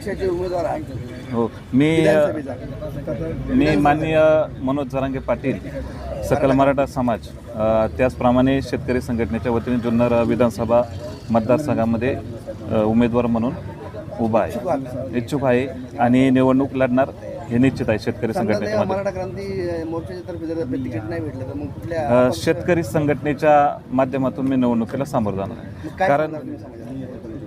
पक्षाचे उमेदवार आहेत. हो मी मी माननीय मनोज जरांगे पाटील सकल मराठा समाज अ, त्याचप्रमाणे शेतकरी संघटनेच्या वतीने जुन्नर विधानसभा मतदारसंघामध्ये अ, उमेदवार म्हणून उभा आहे. इच्छुक आहे. आणि निवडणूक लढणार हे निश्चित आहे शेतकरी संघटनेच्या त्या मध्ये मराठा क्रांती मोर्चाच्या तर्फे जर तिकीट नाही भेटलं तर मग कुठल्या अ, शेतकरी संघटनेच्या माध्यमातून मी निवडणुकीला सामोरं जाणार आहे. कारण?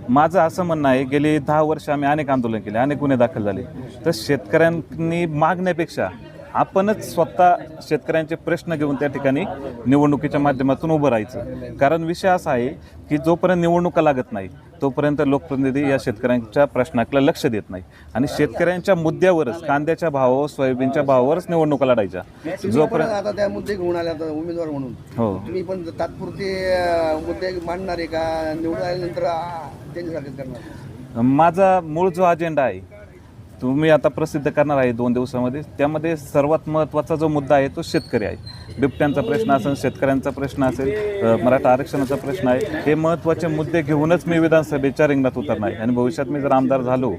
माझं असं म्हणणं आहे गेली दहा वर्ष आम्ही अनेक आंदोलन केले अनेक गुन्हे दाखल झाले. तर शेतकऱ्यांनी मागण्यापेक्षा आपणच स्वतः शेतकऱ्यांचे प्रश्न घेऊन त्या ठिकाणी निवडणुकीच्या माध्यमातून उभं राहायचं. कारण विषय असा आहे की जोपर्यंत निवडणुका लागत नाही तोपर्यंत लोकप्रतिनिधी या शेतकऱ्यांच्या प्रश्नाकडे लक्ष देत नाही. आणि शेतकऱ्यांच्या मुद्द्यावरच कांद्याच्या भावावर सोयाबीनच्या भावावरच निवडणुका लढायच्या. जोपर्यंत आता त्या मुद्दे घेऊन आल्या उमेदवार म्हणून. हो. तुम्ही पण तात्पुरते मुद्दे मांडणार आहे का? निवडून आल्यानंतर करणार. माझा मूळ जो अजेंडा आहे तुम्ही आता प्रसिद्ध करणार आहे दोन दिवसामध्ये. त्यामध्ये सर्वात महत्त्वाचा जो मुद्दा आहे तो शेतकरी आहे. बिबट्यांचा प्रश्न असेल शेतकऱ्यांचा प्रश्न असेल अ, मराठा आरक्षणाचा प्रश्न आहे हे महत्त्वाचे मुद्दे घेऊनच मी विधानसभेच्या रिंगणात उतरणार आहे. आणि भविष्यात मी जर आमदार झालो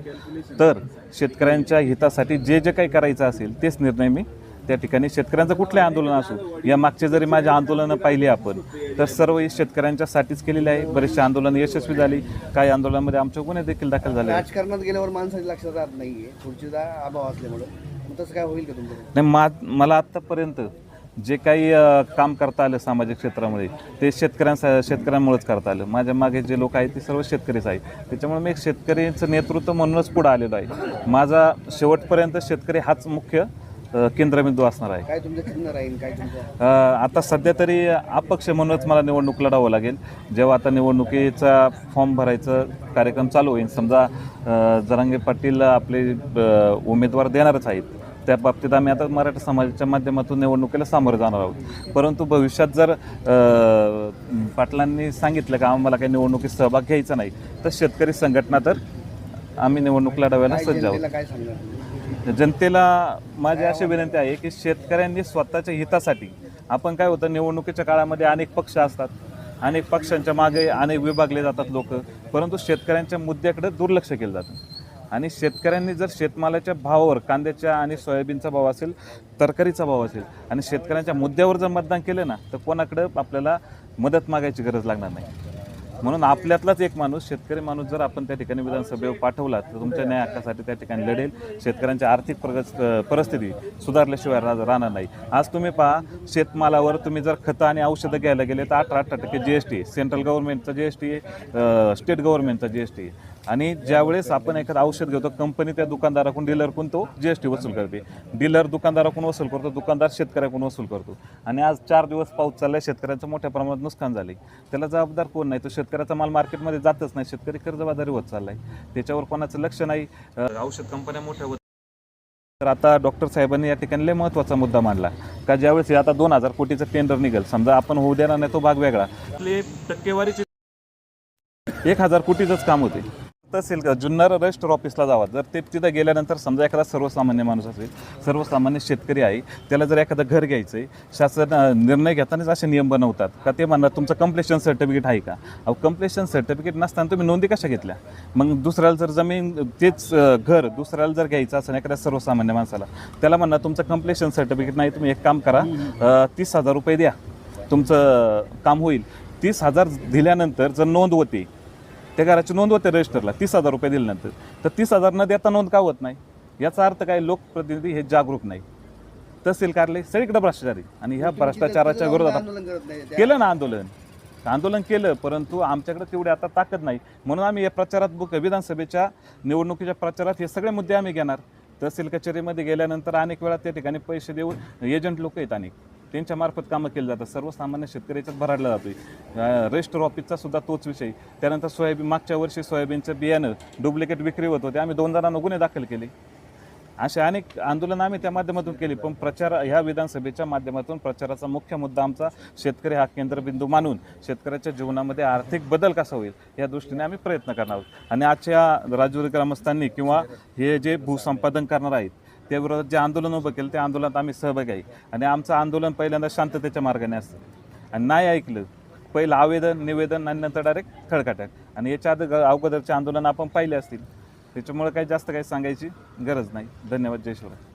तर शेतकऱ्यांच्या हितासाठी जे जे काही करायचं असेल तेच निर्णय मी त्या ठिकाणी शेतकऱ्यांचं कुठलंही आंदोलन असो या मागचे जरी माझी आंदोलनं पाहिली आपण तर सर्व ही शेतकऱ्यांच्यासाठीच केलेली आहे. बरेचसे आंदोलनं यशस्वी झाली. काही आंदोलनामध्ये आमचे गुन्हे देखील दाखल झाले. राजकारणात गेल्यावर माणसाच्या लक्षात राहत नाहीये. खुर्चीचा अभाव असल्यामुळे. तसं काय होईल का तुमचं? नाही मा मला आत्तापर्यंत जे काही काम करता आलं सामाजिक क्षेत्रामध्ये ते शेतकऱ्यांसा शेतकऱ्यांमुळेच करता आलं. माझ्या मागे जे लोक आहेत ते सर्व शेतकरीच आहेत. त्याच्यामुळे मी एक शेतकऱ्यांचं नेतृत्व म्हणूनच पुढं आलेलो आहे. माझा शेवटपर्यंत शेतकरी हाच मुख्य केंद्रबिंदू असणार आहे. काय तुमचं चिन्ह राहील? काय तुमचं? अ, आता सध्या तरी अपक्ष म्हणूनच मला निवडणूक लढावं लागेल. जेव्हा आता निवडणुकीचा फॉर्म भरायचं कार्यक्रम चालू होईल समजा अ, जरांगे पाटील आपले अ, उमेदवार देणारच आहेत. त्या बाबतीत आम्ही आता मराठा समाजाच्या माध्यमातून निवडणुकीला सामोरं जाणार आहोत. परंतु भविष्यात जर अ, पाटलांनी सांगितलं का आम्हाला काही निवडणुकीत सहभाग घ्यायचा नाही तर शेतकरी संघटना तर आम्ही निवडणूक लढवायला काय सज्ज आहोत. जनतेला काय सांगणार तुम्ही? जनतेला माझी अशी विनंती आहे की शेतकऱ्यांनी स्वतःच्या हितासाठी आपण काय होतं निवडणुकीच्या काळामध्ये अनेक पक्ष असतात अनेक पक्षांच्या मागे अनेक विभागले जातात लोक परंतु शेतकऱ्यांच्या मुद्द्याकडे दुर्लक्ष केलं जातं. आणि शेतकऱ्यांनी जर शेतमालाच्या भावावर कांद्याच्या आणि सोयाबीनचा भाव असेल तरकारीचा भाव असेल आणि शेतकऱ्यांच्या मुद्द्यावर जर मतदान केलं ना तर कोणाकडं आपल्याला मदत मागायची गरज लागणार नाही. म्हणून आपल्यातलाच एक माणूस शेतकरी माणूस जर आपण त्या ठिकाणी विधानसभेवर पाठवला तर तुमच्या न्याय हक्कासाठी त्या ठिकाणी लढेल. शेतकऱ्यांची आर्थिक प्रगत परिस्थिती सुधारल्याशिवाय रा- राहणार नाही. आज तुम्ही पहा शेतमालावर तुम्ही जर खतं आणि औषधं घ्यायला गेले तर अठरा अठरा टक्के जी एस टी सेंट्रल गव्हर्नमेंटचा जी एस टी स्टेट गव्हर्नमेंटचा जी एस टी आणि ज्यावेळेस आपण एखादं औषध घेतो कंपनी त्या दुकानदाराकडून डीलरकडून तो जी एस टी वसूल करते. डीलर दुकानदाराकडून वसूल करतो दुकानदार शेतकऱ्याकडून वसूल करतो. आणि आज चार दिवस पाऊस चाललाय शेतकऱ्यांचं मोठ्या प्रमाणात नुकसान झाले त्याला जबाबदार कोण नाही? तो शेतकऱ्याचा माल मार्केटमध्ये जातच नाही. शेतकरी कर्जबाजारी होत चाललाय. त्याच्यावर कोणाचं लक्ष नाही. औषध कंपन्या मोठ्या होत तर आता डॉक्टर साहेबांनी या ठिकाणी लय महत्त्वाचा मुद्दा मांडला. का ज्यावेळेस हे आता दोन हजार कोटीचं टेंडर निघेल समजा आपण होऊ देणार नाही तो भाग वेगळा. टक्केवारीचे टक्केवारीची एक हजार कोटीचंच काम होते. तहसील का? जुन्नर रजिस्टर ऑफिसला जावा. जर ते तिथं गेल्यानंतर समजा एखादा सर्वसामान्य माणूस असेल सर्वसामान्य शेतकरी आहे त्याला जर एखादं घर घ्यायचं आहे शासन निर्णय घेतानाच असे नियम बनवतात का? ते म्हणणार तुमचं कम्प्लेशन सर्टिफिकेट आहे का? अहो कम्प्लेशन सर्टिफिकेट नसताना तुम्ही नोंदी कशा घेतल्या? मग दुसऱ्याला जर जमीन तेच घर दुसऱ्याला जर घ्यायचं असेल एखाद्या सर्वसामान्य माणसाला त्याला म्हणणार तुमचं कम्प्लेशन सर्टिफिकेट नाही तुम्ही एक काम करा तीस हजार रुपये द्या. तुमचं काम होईल. तीस हजार दिल्यानंतर जर नोंद होते त्या घराची नोंद होते रजिस्टरला तीस हजार रुपये दिल्यानंतर तर तीस हजार न देता नोंद का होत नाही? याचा अर्थ काय? लोकप्रतिनिधी हे जागरूक नाही. तहसील कार्यालय सगळीकडे भ्रष्टाचारी आणि ह्या भ्रष्टाचाराच्या विरोधात केलं ना आंदोलन. आंदोलन केलं परंतु आमच्याकडे तेवढी आता ताकद नाही. म्हणून आम्ही या प्रचारात बुक विधानसभेच्या निवडणुकीच्या प्रचारात हे सगळे मुद्दे आम्ही घेणार. तहसील कचेरीमध्ये गेल्यानंतर अनेक वेळा त्या ठिकाणी पैसे देऊन एजंट लोक आहेत अनेक. त्यांच्या मार्फत कामं केली जातात. सर्वसामान्य शेतकऱ्याच्याच भराडला जातोय. रेस्ट ऑफिसचा सुद्धा तोच विषय. त्यानंतर सोयाबीन मागच्या वर्षी सोयाबीनचं बियाणं डुप्लिकेट विक्री होत होते. आम्ही दोन जणांना गुन्हे दाखल केले. असे अनेक आंदोलनं आम्ही त्या माध्यमातून केली. पण प्रचार ह्या विधानसभेच्या माध्यमातून प्रचाराचा मुख्य मुद्दा आमचा शेतकरी हा केंद्रबिंदू मानून शेतकऱ्याच्या जीवनामध्ये आर्थिक बदल कसा होईल या दृष्टीने आम्ही प्रयत्न करणार आहोत. आणि आजच्या राजूर ग्रामस्थांनी किंवा हे जे भूसंपादन करणार आहेत त्या विरोधात जे आंदोलन उभं केलं त्या आंदोलनात आम्ही सहभागी आहे. आणि आमचं आंदोलन पहिल्यांदा शांततेच्या मार्गाने असतं. आणि नाही ऐकलं पहिलं आवेदन निवेदन आणि नंतर डायरेक्ट खडकाटक आणि याच्या आधी अगोदरचे आंदोलन आपण पाहिले असतील. त्याच्यामुळे काही जास्त काही सांगायची गरज नाही. धन्यवाद. जय शिवराय.